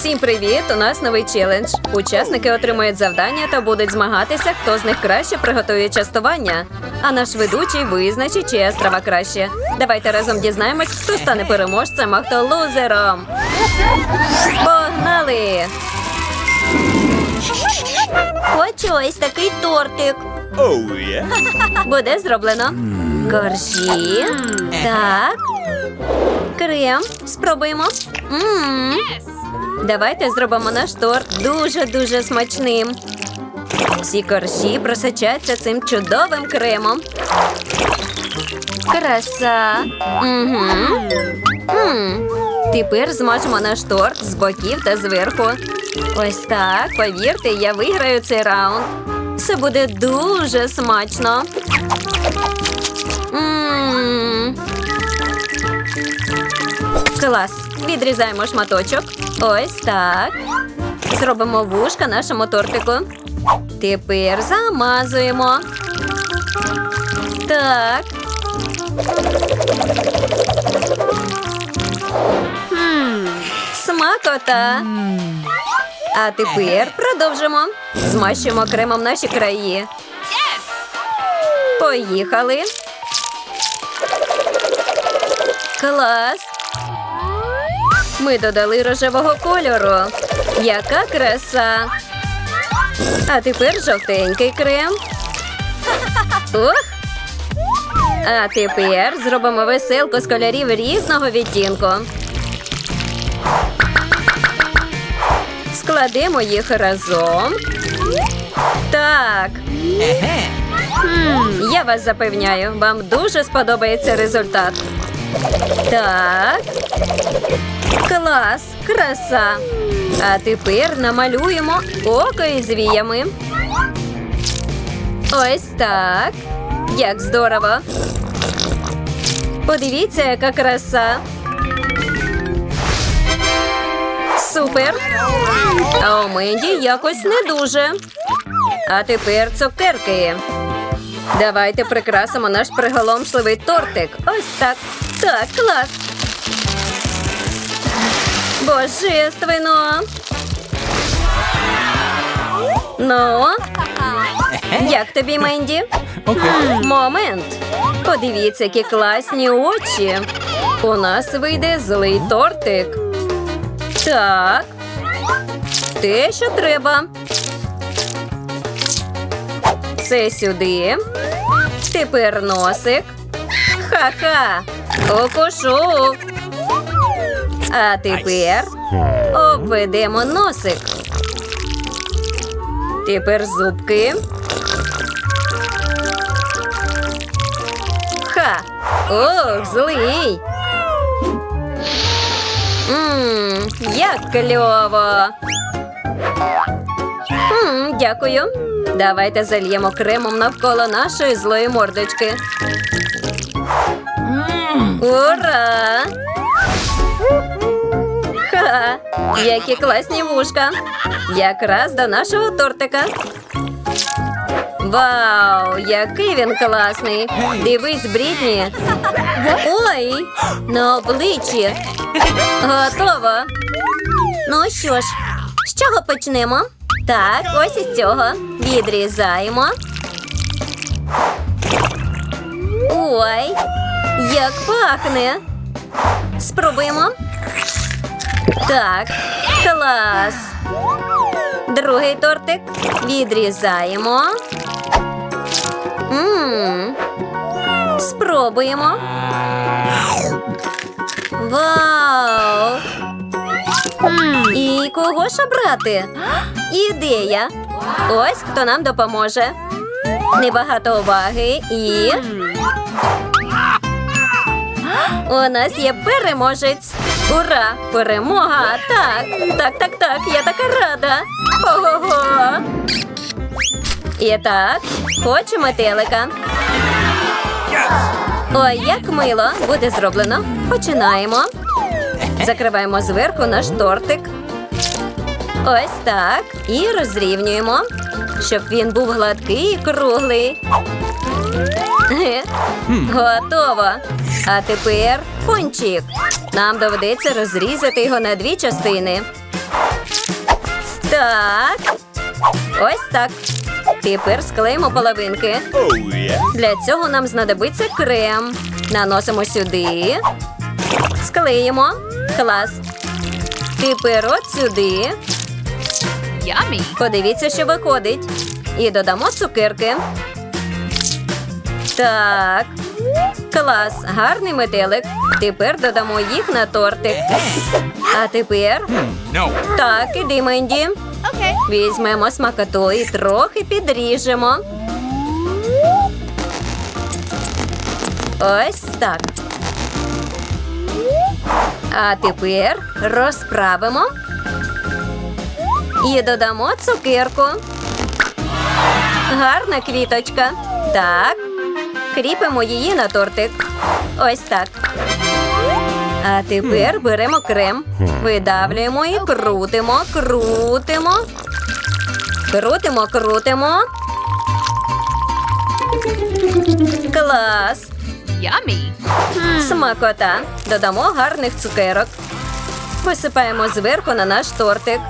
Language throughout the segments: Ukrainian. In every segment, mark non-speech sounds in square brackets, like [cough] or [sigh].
Всім привіт! У нас новий челендж. Учасники отримують завдання та будуть змагатися, хто з них краще приготує частування. А наш ведучий визначить, чия страва краще. Давайте разом дізнаємось, хто стане переможцем, а хто лузером. Погнали! Хочу ось такий тортик. Oh yeah. [laughs] Буде зроблено. Коржі. Так. Крем. Спробуємо. М. Давайте зробимо наш торт дуже-дуже смачним. Всі коржі просочаться цим чудовим кремом. Краса. Угу. М. Тепер змажемо наш торт з боків та зверху. Ось так. Повірте, я виграю цей раунд. Це буде дуже смачно. Клас. Відрізаємо шматочок. Ось так. Зробимо вушка нашому тортику. Тепер замазуємо. Так. Смакота. А тепер продовжимо. Змащуємо кремом наші краї. Поїхали. Клас. Ми додали рожевого кольору. Яка краса. А тепер жовтенький крем. Ох. А тепер зробимо веселку з кольорів різного відтінку. Складемо їх разом. Так. Хм, я вас запевняю, вам дуже сподобається результат. Так. Клас, краса. А тепер намалюємо око із віями. Ось так. Як здорово. Подивіться, яка краса. Супер. А у Менді якось не дуже. А тепер цукерки. Давайте прикрасимо наш приголомшливий тортик. Ось так. Так, клас. Божественно. Ну, як тобі, Менді? Okay. Момент. Подивіться, які класні очі. У нас вийде злий тортик. Так. Те, що треба. Це сюди. Тепер носик. Ха-ха. Окушок. А тепер обведемо носик. Тепер зубки. Ха! Ох, злий. Мм, як кльово. М, дякую. Давайте зальємо кремом навколо нашої злої мордочки. Ура! Ха! Які класні вушка! Якраз до нашого тортика. Вау, який він класний! Дивись, Брітні. Ой, на обличчі. Готово. Ну що ж, з чого почнемо? Так, ось із цього. Відрізаємо. Ой, як пахне. Спробуємо. Так, клас. Другий тортик відрізаємо. Мм. Спробуємо. Вау! М, І кого ж обрати? Ідея. Ось хто нам допоможе. Небагато уваги і. У нас є переможець. Ура! Перемога! Так, так, так, так. Я така рада. Ого-го. І так, хочу метелика. Ой, як мило. Буде зроблено. Починаємо. Закриваємо зверху наш тортик. Ось так. І розрівнюємо, щоб він був гладкий і круглий. Готово. А тепер пончик. Нам доведеться розрізати його на дві частини. Так. Ось так. Тепер склеїмо половинки. Oh yeah. Для цього нам знадобиться крем. Наносимо сюди. Склеїмо. Клас. Тепер от сюди. Yummy. Подивіться, що виходить. І додамо цукерки. Так. Клас, гарний метелик. Тепер додамо їх на тортик. А тепер так, іди, Менді. Візьмемо смакоту і трохи підріжемо. Ось так. А тепер розправимо і додамо цукерку. Гарна квіточка. Так. Кріпимо її на тортик. Ось так. А тепер беремо крем, видавлюємо і крутимо, крутимо. Крутимо, крутимо. Клас! Yummy. Смакота. Додамо гарних цукерок. Висипаємо зверху на наш тортик.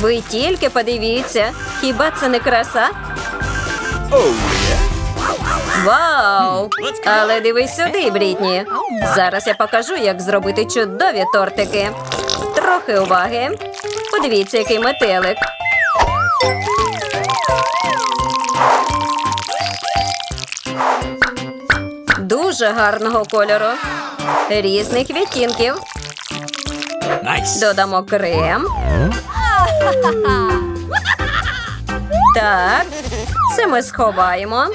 Ви тільки подивіться, хіба це не краса? Oh yeah. Вау! Але дивись сюди, Брітні. Зараз я покажу, як зробити чудові тортики. Трохи уваги. Подивіться, який метелик. Дуже гарного кольору. Різних відтінків. Nice. Додамо крем. Так, це ми сховаємо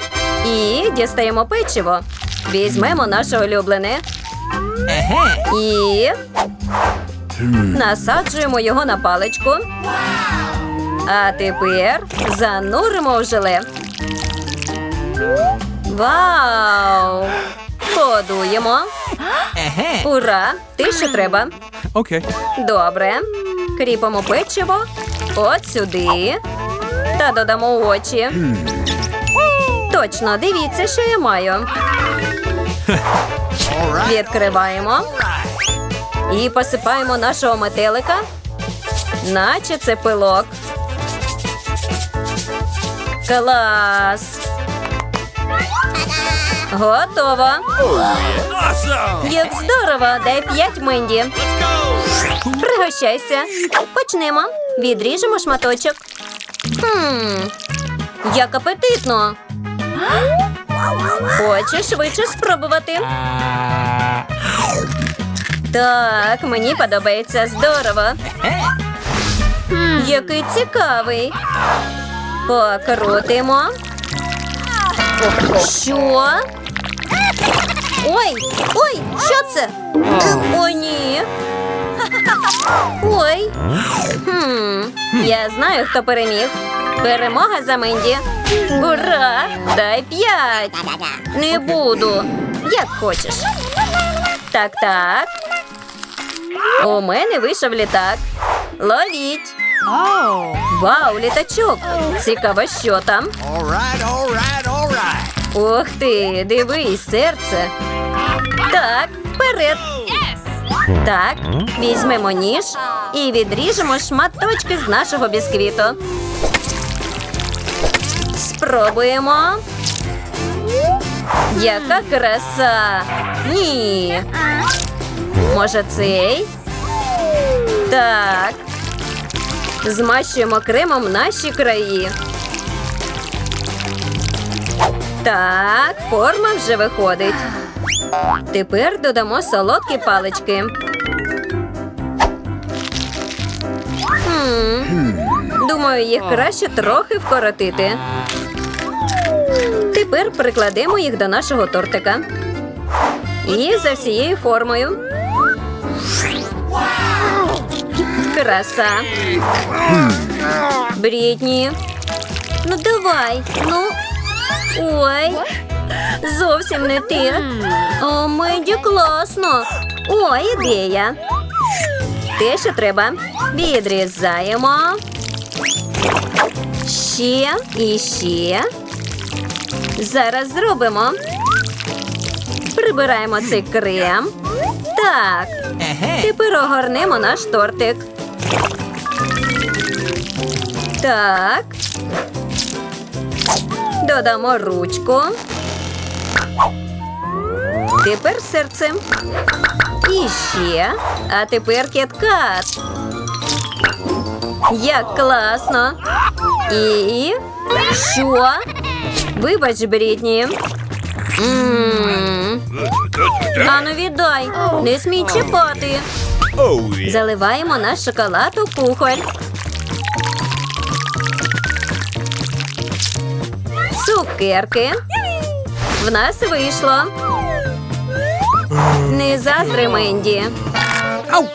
і дістаємо печиво. Візьмемо наше улюблене і насаджуємо його на паличку. А тепер зануримо в желе. Вау! Подуємо. Ура! Ти що треба? Okay. Добре. Кріпимо печиво от сюди. Та додамо очі. Точно, дивіться, що я маю. Відкриваємо. І посипаємо нашого метелика, наче це пилок. Клас! Готово! Як здорово! Дай п'ять Менді. Пригощайся. Почнемо. Відріжемо шматочок. Хм, як апетитно. Хочеш швидше спробувати? Так, мені подобається здорово. Який цікавий. Покрутимо. Що? Ой, ой, що це? О, ні. [laughs] Ой. Хм, я знаю, хто переміг. Перемога за Менді. Ура! Дай п'ять. Не буду. Як хочеш. Так, так. У мене вийшов літак. Ловіть. Вау, літачок. Цікаво, що там. Ух ти, дивись, серце. Так, вперед. Так, візьмемо ніж і відріжемо шматочки з нашого бісквіту. Спробуємо. Яка краса! Ні. Може, цей? Так. Змащуємо кремом наші краї. Так, форма вже виходить. Тепер додамо солодкі палички. Думаю, їх краще трохи вкоротити. Тепер прикладемо їх до нашого тортика. І за всією формою. Краса. Брітні. Ну давай. Ну. Ой. Зовсім не ти. О, Меді, класно. О, ідея. Те, що треба. Відрізаємо. Ще і ще. Зараз зробимо. Прибираємо цей крем. Так, тепер огорнемо наш тортик. Так. Додамо ручку. Тепер серце. І ще. А тепер кіткат. Як класно. І. Що? Вибач, Брітні. Ану, віддай. Не смій чіпати. Заливаємо наш шоколад у кухоль. Цукерки. В нас вийшло. Не заздри, Менді.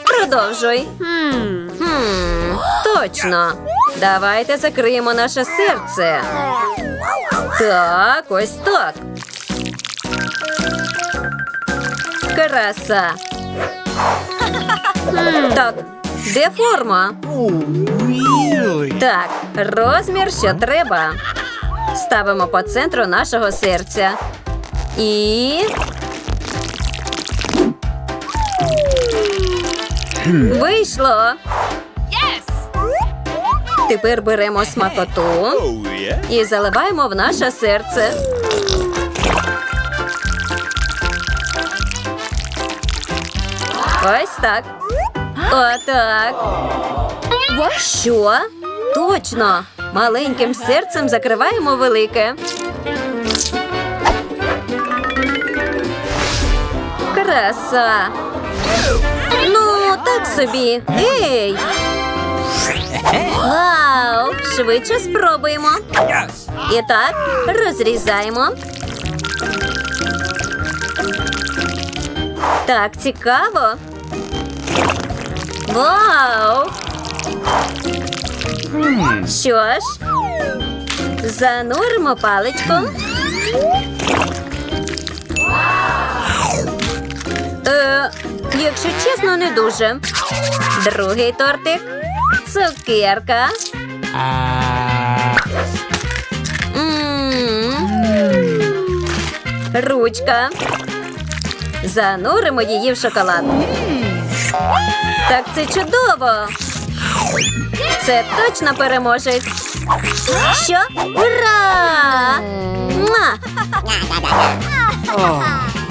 Продовжуй. Хм, точно. Давайте закриємо наше серце. Так, ось так. Краса. Хм, так, де форма? Так, розмір, що треба. Ставимо по центру нашого серця. І. Вийшло. Yes. Тепер беремо смакоту Oh, yeah. і заливаємо в наше серце. Ось так. Отак. Що? Точно. Маленьким серцем закриваємо велике. Краса. Ну, так собі. Ей! Вау! Швидше спробуємо. І так, розрізаємо. Так, цікаво. Вау! Що ж, зануримо паличку. Е, якщо чесно, не дуже. Другий тортик. Цукерка. Ручка. Зануримо її в шоколад. Так це чудово. Це точно переможець. Що? Ура! Муа!